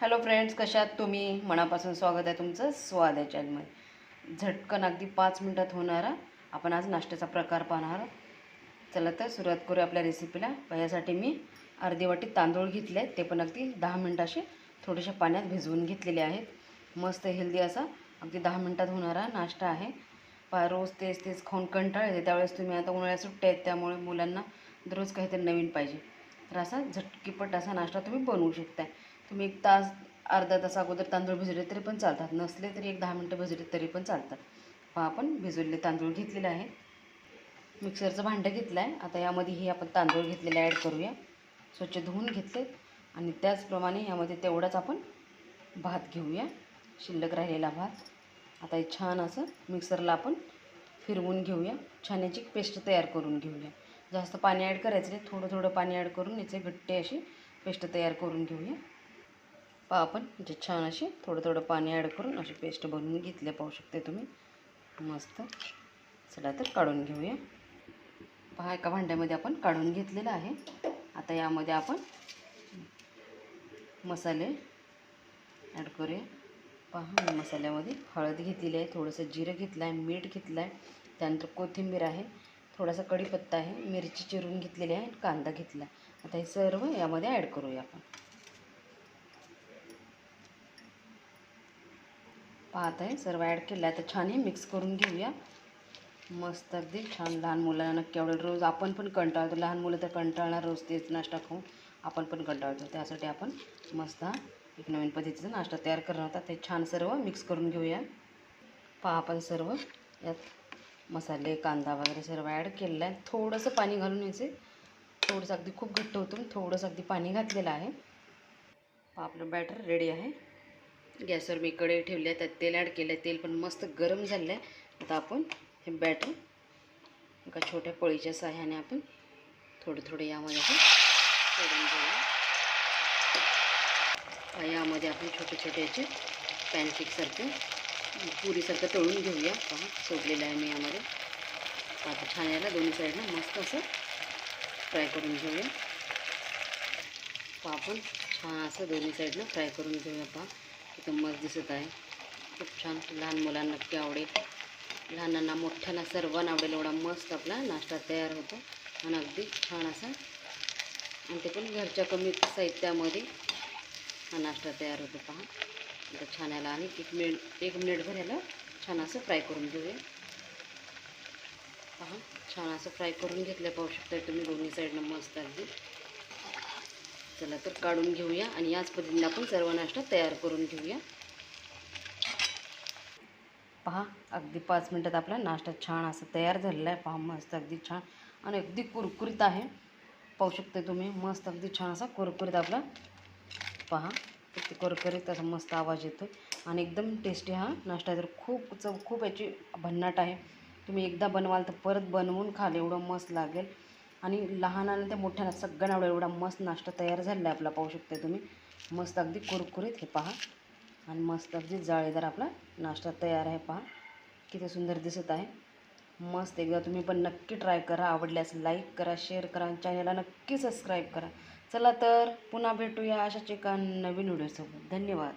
Hello friends कशात तुम्ही? मनापासून स्वागत आहे तुमचं स्वाद आहे चॅनलमध्ये झटकन अगदी पाच मिनटात होणारा आपण आज नाश्त्याचा प्रकार पाहणार चला तर सुरुवात करू आपल्या रेसिपीला यासाठी मी अर्धी वाटी तांदूळ घेतले आहेत. ते पण अगदी दहा मिनटाशी थोडेशा पाण्यात भिजवून घेतलेले आहेत. मस्त हेल्दी असा अगदी दहा मिनटात होणारा नाश्ता आहे. पा रोज तेच तेच खाऊन कंटाळ येते. त्यावेळेस तुम्ही आता उन्हाळ्यात सुट्ट्या आहेत त्यामुळे मुलांना दररोज काहीतरी नवीन पाहिजे. तर असा झटकीपट असा नाश्ता तुम्ही बनवू शकताय. तुम्ही एक तास अर्धा तास अगोदर तांदूळ भिजवले तरी पण चालतात. नसले तरी एक दहा मिनटं भिजवले तरी पण चालतात. पहा आपण भिजवलेले तांदूळ घेतलेले आहे. मिक्सरचं भांडं घेतलं आहे. आता यामध्ये हे आपण तांदूळ घेतलेले ॲड करूया. स्वच्छ धुवून घेतले. आणि त्याचप्रमाणे यामध्ये तेवढाच आपण भात घेऊया. शिल्लक राहिलेला भात. आता हे छान असं मिक्सरला आपण फिरवून घेऊया. छान याची पेस्ट तयार करून घेऊया. जास्त पाणी ॲड करायचं नाही. थोडं थोडं पाणी ॲड करून याचे घट्टे अशी पेस्ट तयार करून घेऊया. पहा आपण म्हणजे छान अशी थोडं थोडं पाणी ॲड करून अशी पेस्ट बनवून घेतले पाहू शकते तुम्ही. मस्त. चला तर काढून घेऊया. पहा एका भांड्यामध्ये आपण काढून घेतलेलं आहे. आता यामध्ये आपण मसाले ॲड करूया. पहा मसाल्यामध्ये हळद घेतलेली आहे थोडंसं जिरं घेतलं आहे मीठ घेतलं आहे त्यानंतर कोथिंबीर आहे थोडासा कढीपत्ता आहे मिरची चिरून घेतलेली आहे कांदा घेतला आता हे सर्व यामध्ये ॲड करूया आपण. पाहत आहे. सर्व ॲड केलं आहे तर छान हे मिक्स करून घेऊया. मस्त अगदी छान लहान मुलांना नक्की आवडेल. रोज आपण पण कंटाळतो. लहान मुलं तर कंटाळणार रोज तेच नाश्ता खाऊन आपण पण कंटाळतो. त्यासाठी आपण मस्त हा एक नवीन पद्धतीचा नाश्ता तयार करणार होता ते छान सर्व मिक्स करून घेऊया. पहा आपण सर्व. यात मसाले कांदा वगैरे सर्व ॲड केलेलं आहे. थोडंसं पाणी घालून यायचे थोडंसं अगदी खूप घट्ट होतं थोडंसं अगदी पाणी घातलेलं आहे. आपलं बॅटर रेडी आहे. गॅसवर मी कढई ठेवली आहे त्यात तेल ॲड केलं आहे तेल पण मस्त गरम झालं आहे आता आपण हे बॅटर एका छोट्या पळीच्या सहाय्याने आपण थोडे थोडे यामध्ये आपण सोडून घेऊया यामध्ये आपण छोटे छोटे याचे पॅनकेकसारखे पुरीसारखं तळून घेऊया. पहा सोडलेलं आहे मी यामध्ये. आता छान याला दोन्ही साईडनं मस्त असं फ्राय करून घेऊया. पहा आपण छान असं दोन्ही साईडनं फ्राय करून घेऊया. पहा. चम्मच मस्त दिसत आहे. खूप छान लहान मुलांना नक्की आवडेल लहानांना मोठ्यांना सर्वांना आवडेल एवढा मस्त आपला नाश्ता तयार होतो. आणि अगदी छान असा. आणि ते पण घरच्या कमी साहित्यामध्ये हा नाश्ता तयार होतो पहा. आता छान याला आणि एक मिनिट एक मिनिटभर याला छान असं फ्राय करून घेऊया. पहा छान असं फ्राय करून घेतलं पाहू शकता तुम्ही दोन्ही साईडनं मस्त अगदी. चला तर काढून घेऊया आणि याच पद्धतीने आपण सर्व नाश्ता तयार करून घेऊया. पहा अगदी पाच मिनटात आपला नाश्ता छान असा तयार झालेला आहे. पहा मस्त अगदी छान आणि अगदी कुरकुरीत आहे. पाहू शकता तुम्ही मस्त अगदी छान असा कुरकुरीत आपला. पहा अगदी कुरकुरीत असा मस्त आवाज येतो आणि एकदम टेस्टी हा नाश्ता तर खूप चव खूप याची भन्नाट आहे. तुम्ही एकदा बनवाल तर परत बनवून खाल एवढं मस्त लागेल. आणि लहानाला ते मोठ्याला सगळ्यांना आवडेल. एवढा मस्त नाश्ता तयार झालेला आहे आपला पाहू शकता तुम्ही. मस्त अगदी कुरकुरीत हे पहा. आणि मस्त अगदी जाळीदार आपला नाश्ता तयार आहे पहा. किती सुंदर दिसत आहे. मस्त एकदा तुम्ही पण नक्की ट्राय करा. आवडल्यास लाईक करा शेअर करा आणि चॅनलला नक्की सबस्क्राईब करा. चला तर पुन्हा भेटूया अशाच एका नवीन व्हिडिओसोबत. धन्यवाद.